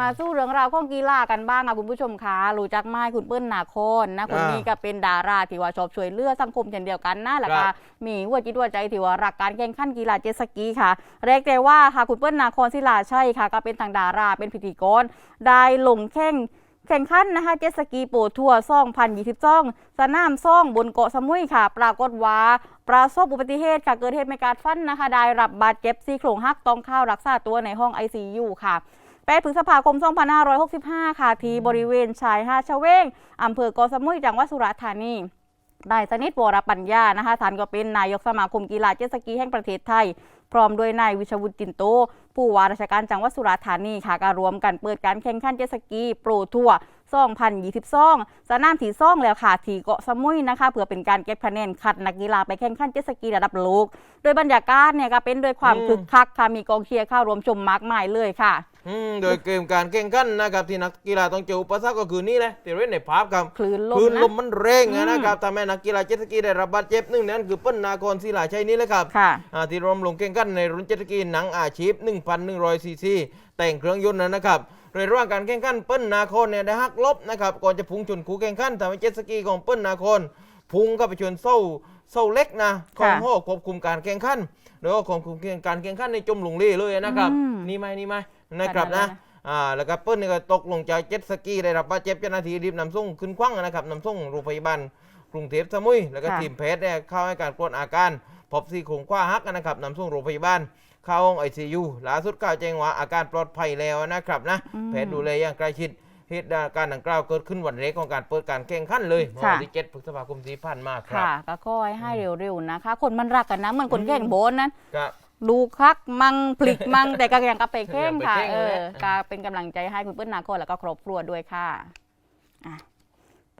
มาสู้เรื่องราวของกีฬากันบ้างค่ะคุณผู้ชมคะรู้จักไหมคุณเปิ้ลนาโคนนะคนนี้ก็เป็นดาราที่ว่าชอบช่วยเหลือสังคมเช่นเดียวกันนะแล้วก็มีหัวจิตหัวใจที่ว่ารักการแข่งขันกีฬาเจ็ตสกีค่ะเรียกได้ว่าค่ะคุณเปิ้ลนาโคนศิลาชัยค่ะ ก็เป็นทางดาราเป็นพิธีกรได้ลงแข่งแข่งขันนะคะเจ็ตสกีโปรทัวร์2022สนามซ่องบนเกาะสมุยค่ะ ปรากฏว่าประสบอุบัติเหตุค่ะเกิดเหตุไม่การฟันนะคะ ได้รับบาดเจ็บซี่โครงหักต้องเข้ารักษาตัวในห้อง ICU ค่ะ 8พฤษภาคม 2565 ค่ะที่บริเวณชายหาดชะเวงอำเภอเกาะสมุยจังหวัดสุราษฎร์ธานีได้สนิทวรปัญญานะคะท่านก็เป็นนายกสมาคมกีฬาเจ็ตสกีแห่งประเทศไทย พร้อมด้วยนายวิชวุฒิจินโต ผู้ว่าราชการจังหวัดสุราษฎร์ธานีค่ะก็รวมกันเปิดการแข่งขันเจ็ตสกี โปรทัวร์ 2022 สนามที่ซ่องแล้วค่ะที่เกาะสมุยนะคะเพื่อเป็นการเก็บคะแนนคัดนักกีฬาไปแข่งขันเจ็ตสกีระดับโลก โดยบรรยากาศเนี่ยก็เป็นด้วยความคึกคักค่ะมีกองเชียร์เข้ารวมชมมากมายเลยค่ะอืมโดยเกมการแข่งขันนะครับที่นักกีฬาต้องเจออุปสรรคก็คือนี่แหละที่เล่นในภาพครับคลื่นลมคลื่นนะลมมันแรงอืมนะครับทำให้นักกีฬาเจ็ตสกีได้รับบาดเจ็บหนึ่งในนั้นคือเปิ้ลนาครศิลาชัยนี่แหละครับค่ะอ่าที่รวมลงแข่งขันในรุ่นเจ็ตสกีหนังอาชีพ1,100ซีซี แต่งเครื่องยนต์นะครับโดยระหว่างการแข่งขันเปิ้ลนาครเนี่ยได้หักลบนะครับก่อนจะพุ่งชนคู่แข่งขันทำให้เจ็ตสกีของเปิ้ลนาครพุ่งเข้าไปชนเส้าเส้าเล็กนะของค่ะห้อควบคุมการแข่งขันโดยว่าควบคุมการแข่งขันในจมลงเล่เลยนะครับอืมนี่ไหมนี่ไหมนะครับขนาดนั้นะนนะอ่าแล้วก็เปิ้ลนี่ก็ตกลงจากเจ็ตสกีได้รับบาดเจ็บเจ้าหน้าที่รีบนำส่งขึ้นคว้างนะครับนำส่งโรงพยาบาลกรุงเทพสมุย แล้วก็ค่ะทีมแพทย์เนี่ยเข้าให้การตรวจอาการพบซี่โครงขว้าหักนะครับนำส่งโรงพยาบาล เข้าห้องไอซียูล่าสุดข่าวแจ้งว่าอาการปลอดภัยแล้วนะครับนะอืมแพทย์ดูแลอย่างใกล้ชิดเหตุการณ์ดังกล่าวเกิดขึ้นวันแรกของการเปิดการแข่งขันเลยเมื่อวันค่ะที่7พฤษภาคมที่ผ่านมาครับค่ะก็คอยให้เร็วๆนะคะ คนมันรักกันนะเหมือนคนแข่งโบนนั้นครับลูกคักมังพลิกมังแต่ก็ยังกับไปแข่งค่ะยังไปแข่งเอเลยอนะก็เป็นกำลังใจให้คุณเปิ้ลนาโคนแล้วก็ครอบครัวด้วยค่ะอะ